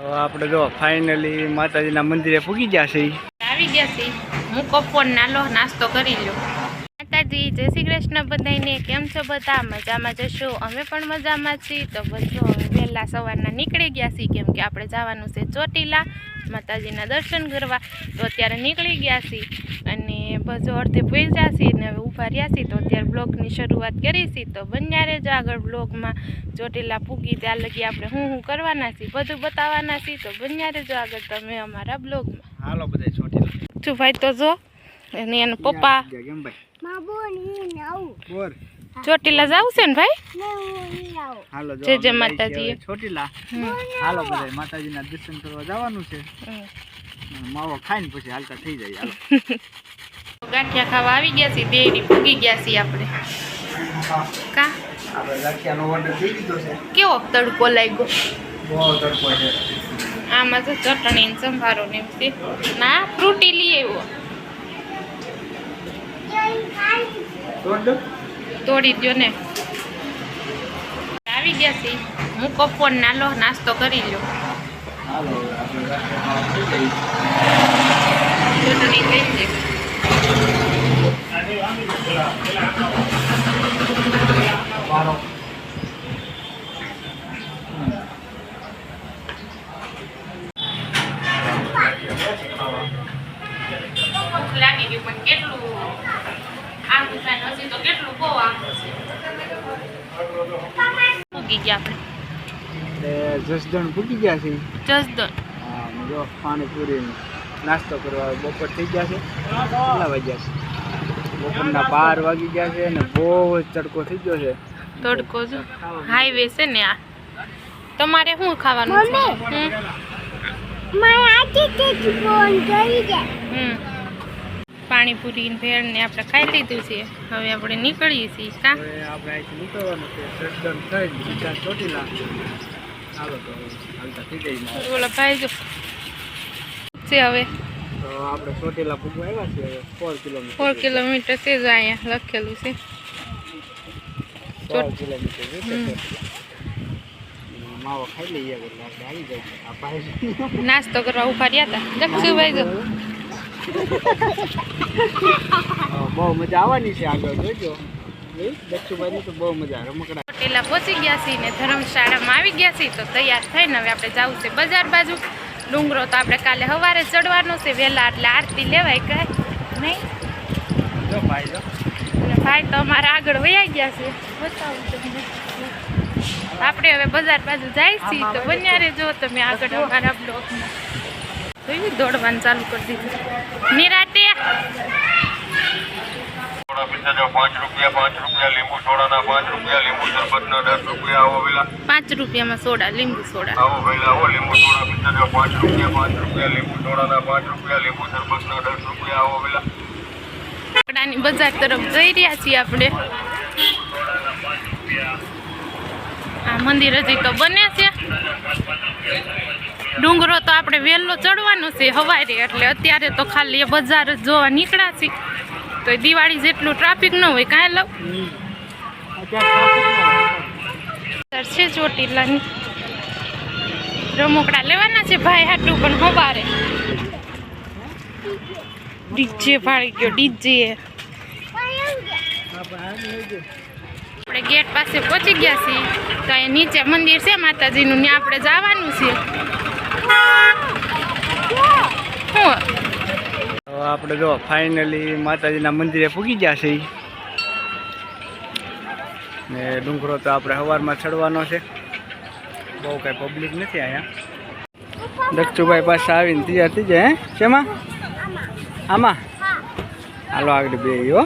આપણે જો ફાઇનલી માતાજીના મંદિરે પૂગી ગયા છે આવી ગયા છે હું કપોર નાલો નાસ્તો કરી લો માતાજી, જય શ્રી કૃષ્ણ બધાને કેમ છો બધા? મજામાં જશો? અમે પણ મજામાં છીએ. તો બધો હવે વહેલા સવારના નીકળી ગયા છીએ. કેમ કે આપણે જવાનું છે ચોટીલા માતાજીના દર્શન કરવા. તો અત્યારે નીકળી ગયા છીએ. અને બધું અડધે પહોંચ્યા છીએ ને હવે ઊભા રહ્યા છીએ તો અત્યારે બ્લોગની શરૂઆત કરી છીએ. તો બન્યારે જ આગળ બ્લોગમાં. ચોટીલા પૂગી ત્યાં લગી આપણે હું હું કરવાના છીએ બધું બતાવવાના છીએ. તો બન્યારે જ આગળ તમે અમારા બ્લોગમાં. હાલો બધા ચોટીલા. છું ભાઈ તો જો અને એનો પપ્પા કેમ ભાઈ? બોર. ચોટીલા જવું છે ને ભાઈ? હાલો જો જય જય માતાજી. ચોટીલા. હમ. હાલો બધા માતાજીના દર્શન કરવા જવાનું છે. હમ. માવો ખાઈને પછી હાલતા થઈ જાય હાલો. ગાંઠિયા ખાવા આવી ગયા છીએ દેડી ભૂગી ગયા છીએ આપણે. કા? છે કેવો તડકો લાગ્યો? આમાં તો ચટણી ને સંભારો ને છે. ના, ફ્રૂટી લઈ આવ્યો. તોડી દ્યો ને. આવી ગયા છીએ. હું કપોર નાલો, નાસ્તો કરી લો ચટણી થઈ જાય છે જસદણ પૂકી ગયા છે જસદણ. હા જો પાણીપુરી નાસ્તો કરવા બપોર થઈ ગયા છે. કેટલા વાગ્યા છે? બપોરના બાર વાગી ગયા છે અને બહુ જ તડકો થઈ ગયો છે. તડકો જો. હાઈવે છે ને આ. તમારે શું ખાવાનું છે? પાણીપુરી ભેળ ને આપણે ખાઈ લીધું છે. હવે આપણે નીકળીએ છીએ કા? આપણે અહીંથી નીકળવાનું છે. થઈ ચોટીલા ભાઈ જો. છે હવે. તો આપણે ચોટીલા પૂગવા આવ્યા છે ફોર કિલોમીટર ફોર કિલોમીટર છે જ અહીંયા લખેલું છે. માવો ખાઈ લઈએ આવી જાય નાસ્તો કરવા ઊભા રહ્યા હતા. દક્ષુભાઈ જો. બહુ મજા આવવાની છે આગળ જોજો. દક્ષુભાઈની તો બહુ મજા રમકડા. ચોટીલા પહોંચી ગયા છીએ ને ધર્મશાળામાં આવી ગયા છીએ તો તૈયાર થઈને હવે આપણે જવું છે બજાર બાજુ. ડુંગરો તો આપણે કાલે સવારે ચડવાનો છે વહેલા એટલે આરતી લેવાય કાંઈ. નહીં? ભાઈ તો અમારા આગળ વયા ગયા છે. બતાવું તમને. આપણે હવે બજાર બાજુ જાય છીએ તો બન્યારે જો તમે આગળ અમારા બ્લોકમાં જોયું દોડવાનું ચાલુ કરી દીધું. નિરાતે. પાંચ રૂપિયા પાંચ રૂપિયા લીંબુ સોડાના પાંચ રૂપિયા લીંબુ શરબતના દસ રૂપિયા આવો વેલા. પાંચ રૂપિયામાં સોડા લીંબુ સોડા. આવો વેલા આવો લીંબુ સોડા પીતા પાંચ રૂપિયા પાંચ રૂપિયા લીંબુ સોડાના પાંચ રૂપિયા લીંબુ શરબતના દસ રૂપિયા આવો વેલા. કપડાની બજાર તરફ જઈ રહ્યા છીએ આપણે. આ મંદિર હજી તો બન્યા છે. ડુંગરો તો આપણે વહેલો ચડવાનો છે હવારે એટલે અત્યારે તો ખાલી એ બજાર જ જોવા નીકળ્યા છીએ. તો દિવાળી જેટલું ટ્રાફિક ન હોય કાંઈ લઉં? છે ચોટીલાની. રમકડા લેવાના છે ભાઈ હાટું પણ હવારે ડીજે ફાળી ગયો ડીજે. આપણે ગેટ પાસે પહોંચી ગયા છીએ. તો અહીંયા નીચે મંદિર છે માતાજીનું ત્યાં આપણે જવાનું છે. શું આપણે જો ફાઇનલી માતાજીના મંદિરે પૂગી ગયા છે ને ડુંગરો તો આપણે સવારમાં ચડવાનો છે. બહુ કાંઈ પબ્લિક નથી અહીંયા. દક્ષુભાઈ પાસે આવીને તૈયાર થઈ જાય હે? શેમાં? આમાં? હાલો આગળ બે હો.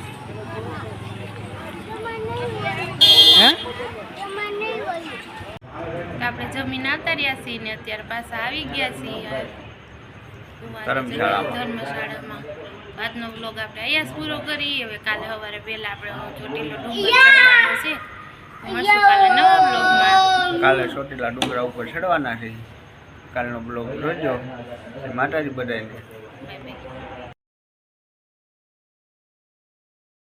આપણે જમીન આવતા રહ્યા છીએ ને અત્યારે પાછા આવી ગયા છીએ. ધર્મશાળામાં. આજનો વ્લોગ આપણે અહીંયા જ પૂરો કરી હવે કાલે સવારે પહેલા આપણે ચોટીલો ડુંગર ચડવાનો છે. મળશું કાલે નવા વ્લોગમાં. કાલે ચોટીલા ડુંગરા ઉપર ચડવાના છે. કાલનો બ્લોગ જોજો. માતાજી બધાને. Bye bye.